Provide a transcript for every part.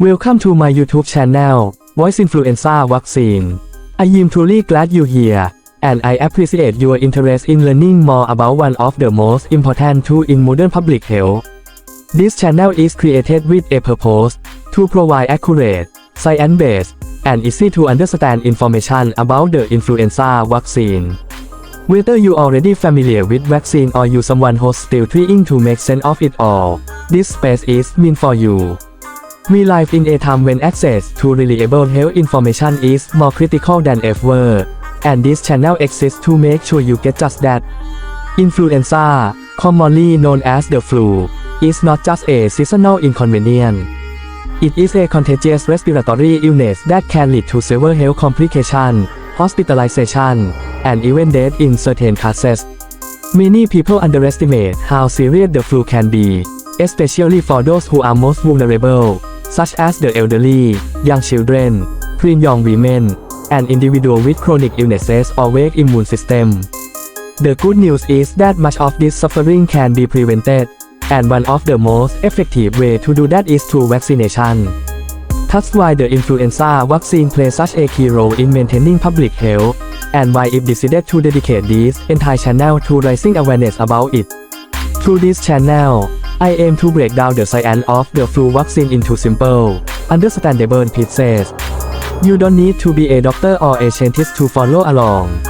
Welcome to my YouTube channel, Voice Influenza Vaccine. I am truly glad you're here, and I appreciate your interest in learning more about one of the most important tools in modern public health. This channel is created with a purpose to provide accurate, science-based, and easy to understand information about the influenza vaccine. Whether you already familiar with vaccine or you someone who's still trying to make sense of it all, this space is meant for you. We live in a time when access to reliable health information is more critical than ever, and this channel exists to make sure you get just that. Influenza, commonly known as the flu, is not just a seasonal inconvenience. It is a contagious respiratory illness that can lead to severe health complications, hospitalization, and even death in certain cases. Many people underestimate how serious the flu can be, especially for those who are most vulnerable, such as the elderly, young children, pregnant young women, and individuals with chronic illnesses or weak immune system. The good news is that much of this suffering can be prevented, and one of the most effective way to do that is through vaccination. That's why the influenza vaccine plays such a key role in maintaining public health, and why it decided to dedicate this entire channel to raising awareness about it. Through this channel, I aim to break down the science of the flu vaccine into simple, understandable pieces. You don't need to be a doctor or a scientist to follow along.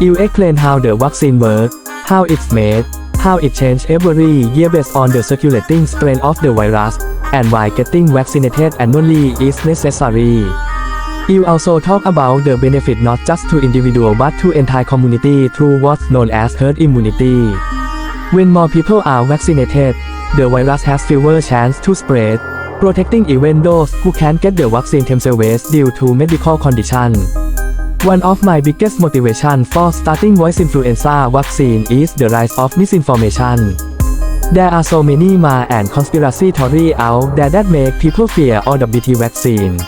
You explain how the vaccine works, how it's made, how it changes every year based on the circulating strain of the virus, and why getting vaccinated annually is necessary. You also talk about the benefit not just to individual but to entire community through what's known as herd immunity. When more people are vaccinated, the virus has fewer chance to spread, protecting even those who can't get the vaccine themselves due to medical condition. One of my biggest motivation for starting voice influenza vaccine is the rise of misinformation. There are so many ma and conspiracy theory out there that make people fear all the BT vaccine.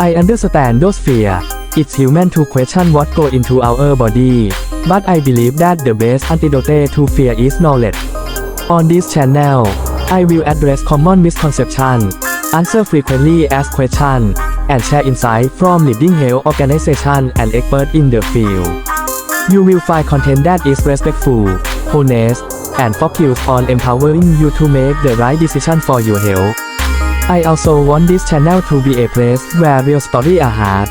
I understand those fear. It's human to question what go into our body, but I believe that the best antidote to fear is knowledge. On this channel, I will address common misconceptions, answer frequently asked questions, and share insight from leading health organizations and experts in the field. You will find content that is respectful, honest, and focused on empowering you to make the right decision for your health. I also want this channel to be a place where real stories are heard.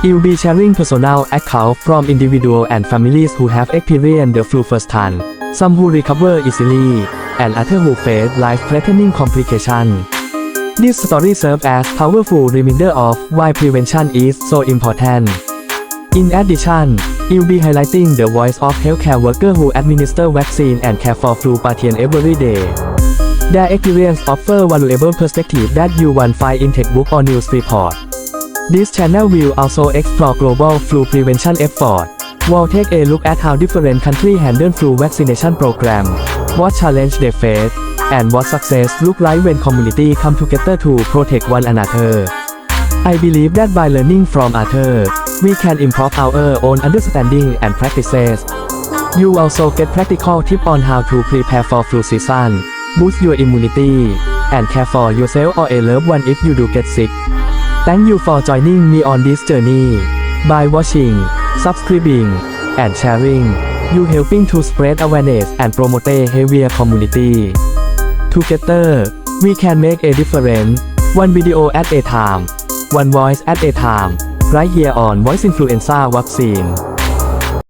You'll be sharing personal accounts from individuals and families who have experienced the flu firsthand, some who recover easily, and others who face life-threatening complications. This story serves as powerful reminder of why prevention is so important. In addition, you'll be highlighting the voice of healthcare workers who administer vaccine and care for flu patients every day. Their experience offer valuable perspective that you won't find in textbook or news report. This channel will also explore global flu prevention effort. We'll take a look at how different countries handle flu vaccination program, what challenge they face, and what success look like when community come together to protect one another. I believe that by learning from others, we can improve our own understanding and practices. You also get practical tips on how to prepare for flu season, boost your immunity, and care for yourself or a loved one if you do get sick. Thank you for joining me on this journey. By watching, subscribing, and sharing, you helping to spread awareness and promote a healthier community. Together, we can make a difference, one video at a time, one voice at a time, right here on Voice Influenza Vaccine.